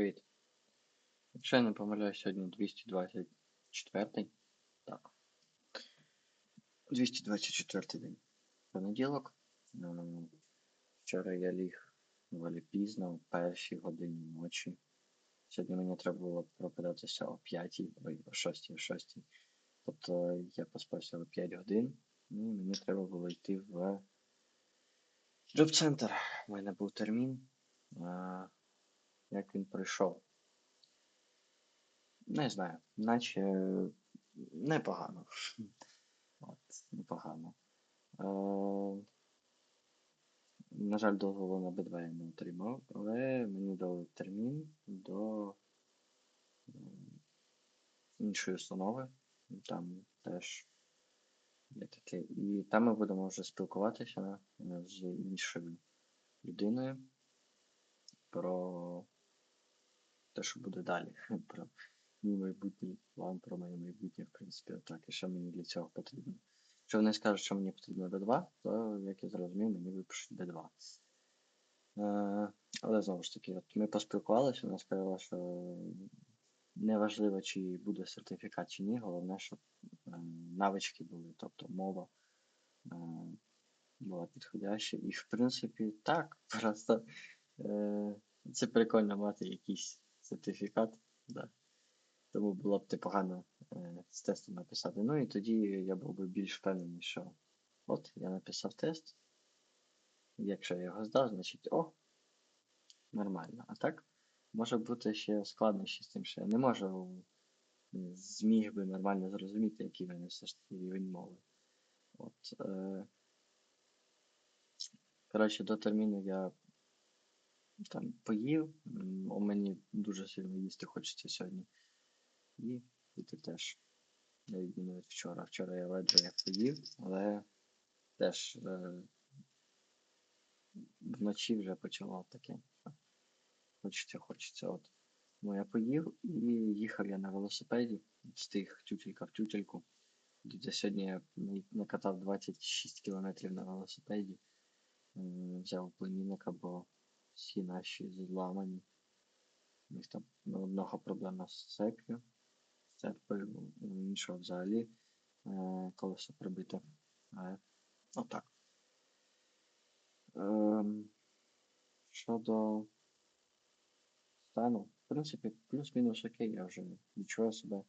Привіт. Якщо я не помиляюсь, сьогодні 224. Так. 224 день. Понеділок. Ем, Вчора я ліг доволі пізно, в першій годині ночі. Сьогодні мені треба було прокидатися о 5, ой, о 6, о 6. Тобто я поспався о 5 годин, і мені треба було йти в джоб-центр. У мене був термін. Як він пройшов? Не знаю, наче непогано. От, непогано. Е, на жаль, дозволу на Б2 я не отримав, але мені дали термін до іншої установи. Там теж є таке. І там ми будемо вже спілкуватися е, з іншою людиною про те, що буде далі. Про мій майбутній план, про моє майбутнє, в принципі, так, і що мені для цього потрібно. Якщо вони скажуть, що мені потрібно B2, то, як я зрозумів, мені випишуть B2. Е, але знову ж таки, от ми поспілкувалися, вона сказала, що неважливо, чи буде сертифікат чи ні, головне, щоб е, навички були, тобто мова е, була підходяща. І в принципі, так, просто е, це прикольно мати якийсь сертифікат. Да. Тому було б непогано е, з тестом написати. Ну і тоді я був би більш впевнений, що от я написав тест. Якщо я його здав, значить о, нормально. А так, може бути ще складнощі з тим, що я не можу зміг би нормально зрозуміти, в мене все ж таки рівень мови. От, е, коротше, до терміну я там поїв. У мені дуже сильно їсти хочеться сьогодні. І піти теж. На відміну від вчора. Вчора я ледве як поїв, але теж е, вночі вже почало таке. Хочеться, хочеться. От. Ну, я поїв і їхав я на велосипеді, встиг тютелька в тютельку. Дідя сьогодні я накатав 26 кілометрів на велосипеді. Взяв племінника, бо всі наші зламані. У них там одного проблема з цеп'ю. з Цепою, у іншого взагалі е, колесо прибите. Отак. Ем, щодо стану, в принципі, плюс-мінус окей, я вже відчуваю себе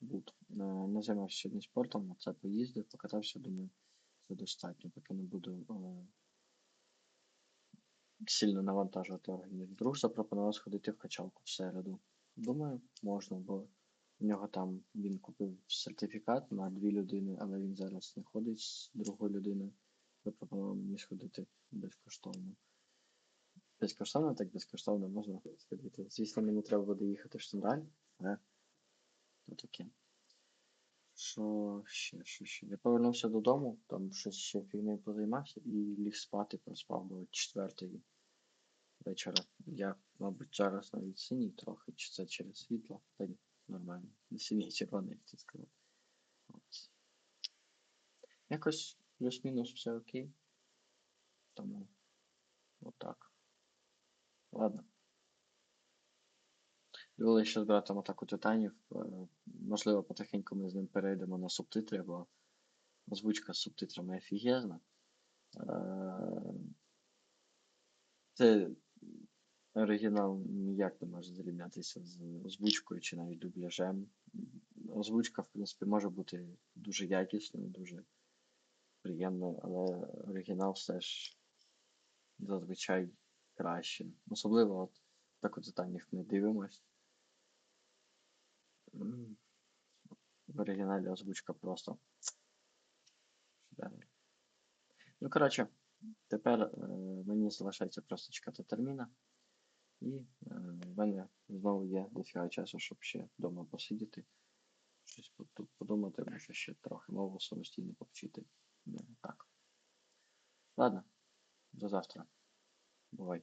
тут. Е, не займався сьогодні спортом, на це поїздив, покатався, думаю, це достатньо, поки не буду е, сильно навантажувати організм. Друг запропонував сходити в качалку в середу. Думаю, можна, бо в нього там він купив сертифікат на дві людини, але він зараз не ходить з другою людиною. Запропонував мені сходити безкоштовно. Безкоштовно, так безкоштовно можна сходити. Звісно, мені треба буде їхати в Штандаль, але то таке. Що ще, що ще? Я повернувся додому, там щось ще фігнею позаймався і ліг спати, проспав до четвертої вечора. Я, мабуть, зараз навіть синій трохи, чи це через світло. Та ні, нормально. Синій, червоний, як ти сказав. От. Якось плюс-мінус все окей. Тому отак. Ладно. Дивилися ще з братом атаку титанів. Е, Можливо, потихеньку ми з ним перейдемо на субтитри, бо озвучка з субтитрами офігезна. Е, Це оригінал ніяк не може зрівнятися з озвучкою чи навіть дубляжем. Озвучка, в принципі, може бути дуже якісною, дуже приємною, але оригінал все ж зазвичай краще. Особливо от так от титанів ми дивимось. В оригіналі озвучка просто. Ну, коротше, тепер е, мені залишається просто чекати терміна. І е, в мене знову є дофіга часу, щоб ще вдома посидіти. Щось подумати, може ще трохи мову самостійно повчити. Ну, так. Ладно, до завтра. Бувай.